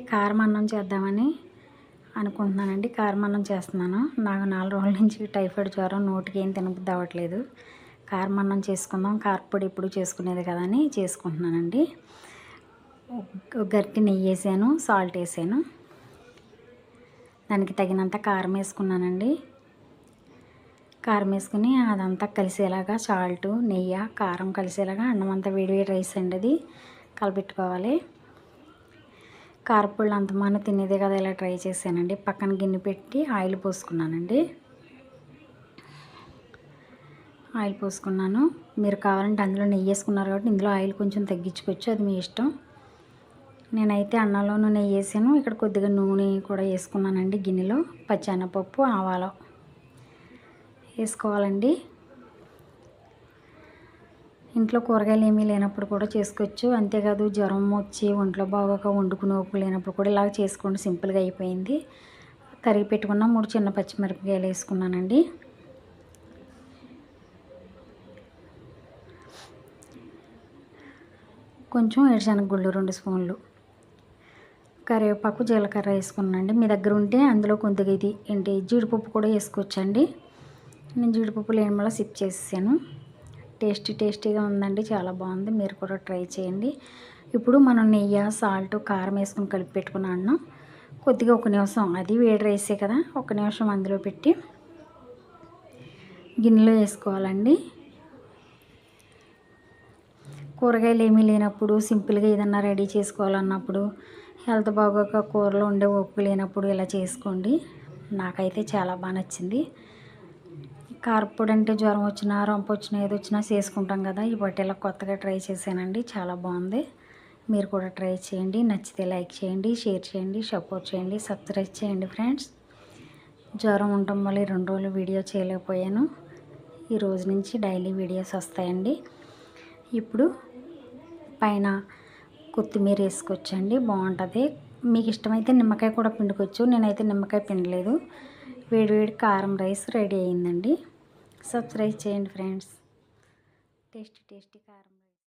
కారం అన్నం చేద్దామని అనుకుంటున్నానండి. కారం అన్నం చేస్తున్నాను. నాకు నాలుగు రోజుల నుంచి టైఫాయిడ్ జ్వరం నోటికి ఏం తినబుద్ది అవ్వట్లేదు. కారం అన్నం చేసుకుందాం. కారపొడి ఎప్పుడు చేసుకునేది కదా అని చేసుకుంటున్నానండి. ఒక నెయ్యి వేసాను సాల్ట్ వేసాను. దానికి తగినంత కారం వేసుకున్నానండి. కారం వేసుకుని అదంతా కలిసేలాగా సాల్ట్ నెయ్యి కారం కలిసేలాగా అన్నం అంతా వేడి వేడి రైస్ అండి అది. కలపెట్టుకోవాలి కారపుళ్ళు అంతమాన తినేదే కదా ఇలా ట్రై చేశానండి. పక్కన గిన్నె పెట్టి ఆయిల్ పోసుకున్నానండి. ఆయిల్ పోసుకున్నాను. మీరు కావాలంటే అందులో నెయ్యి వేసుకున్నారు కాబట్టి ఇందులో ఆయిల్ కొంచెం తగ్గించుకోవచ్చు అది మీ ఇష్టం. నేనైతే అన్నంలోనూ నెయ్యి వేసాను. ఇక్కడ కొద్దిగా నూనె కూడా వేసుకున్నానండి గిన్నెలో పచ్చెనపప్పు ఆవాలు వేసుకోవాలండి. ఇంట్లో కూరగాయలు ఏమీ లేనప్పుడు కూడా చేసుకోవచ్చు. అంతేకాదు జ్వరం వచ్చి ఒంట్లో బాగోక వండుకుని ఓపు లేనప్పుడు కూడా ఇలాగ చేసుకోండి. సింపుల్గా అయిపోయింది. కరిగి పెట్టుకున్న మూడు చిన్న పచ్చిమిరపకాయలు వేసుకున్నానండి. కొంచెం ఏడుశనగ గుళ్ళు రెండు స్పూన్లు. కరివేపాకు జీలకర్ర వేసుకున్నానండి. మీ దగ్గర ఉంటే అందులో కొద్దిగా ఇది ఏంటి? జీడిపప్పు కూడా వేసుకోవచ్చండి. నేను జీడిపప్పు లేని వల్ల సిప్ చేసేసాను. టేస్టీ టేస్టీగా ఉందండి చాలా బాగుంది. మీరు కూడా ట్రై చేయండి. ఇప్పుడు మనం నెయ్యి సాల్ట్ కారం వేసుకుని కలిపి పెట్టుకున్న అన్నం. కొద్దిగా ఒక నిమిషం అది వేడి రైసే కదా ఒక నిమిషం అందులో పెట్టి గిన్నెలో వేసుకోవాలండి. కూరగాయలు ఏమీ లేనప్పుడు సింపుల్గా ఏదన్నా రెడీ చేసుకోవాలన్నప్పుడు హెల్త్ బాగోక కూరలో ఉండే ఓపిక లేనప్పుడు ఇలా చేసుకోండి. నాకైతే చాలా బాగా నచ్చింది. కారపొడి అంటే జ్వరం వచ్చినా రొంప వచ్చినా ఏది వచ్చినా చేసుకుంటాం కదా. ఈ ఇలా కొత్తగా ట్రై చేశానండి. చాలా బాగుంది మీరు కూడా ట్రై చేయండి. నచ్చితే లైక్ చేయండి షేర్ చేయండి సపోర్ట్ చేయండి సబ్స్క్రైబ్ చేయండి ఫ్రెండ్స్. జ్వరం ఉండటం వల్ల రెండు రోజులు వీడియో చేయలేకపోయాను. ఈ రోజు నుంచి డైలీ వీడియోస్ వస్తాయండి. ఇప్పుడు పైన కొత్తిమీర వేసుకొచ్చండి. బాగుంటుంది మీకు ఇష్టమైతే నిమ్మకాయ కూడా పిండుకోవచ్చు. నేనైతే నిమ్మకాయ పిండలేదు. వేడి వేడి కారం రైస్ రెడీ అయిందండి. సబ్స్క్రైబ్ చేయండి ఫ్రెండ్స్. టేస్టీ టేస్టీ కారం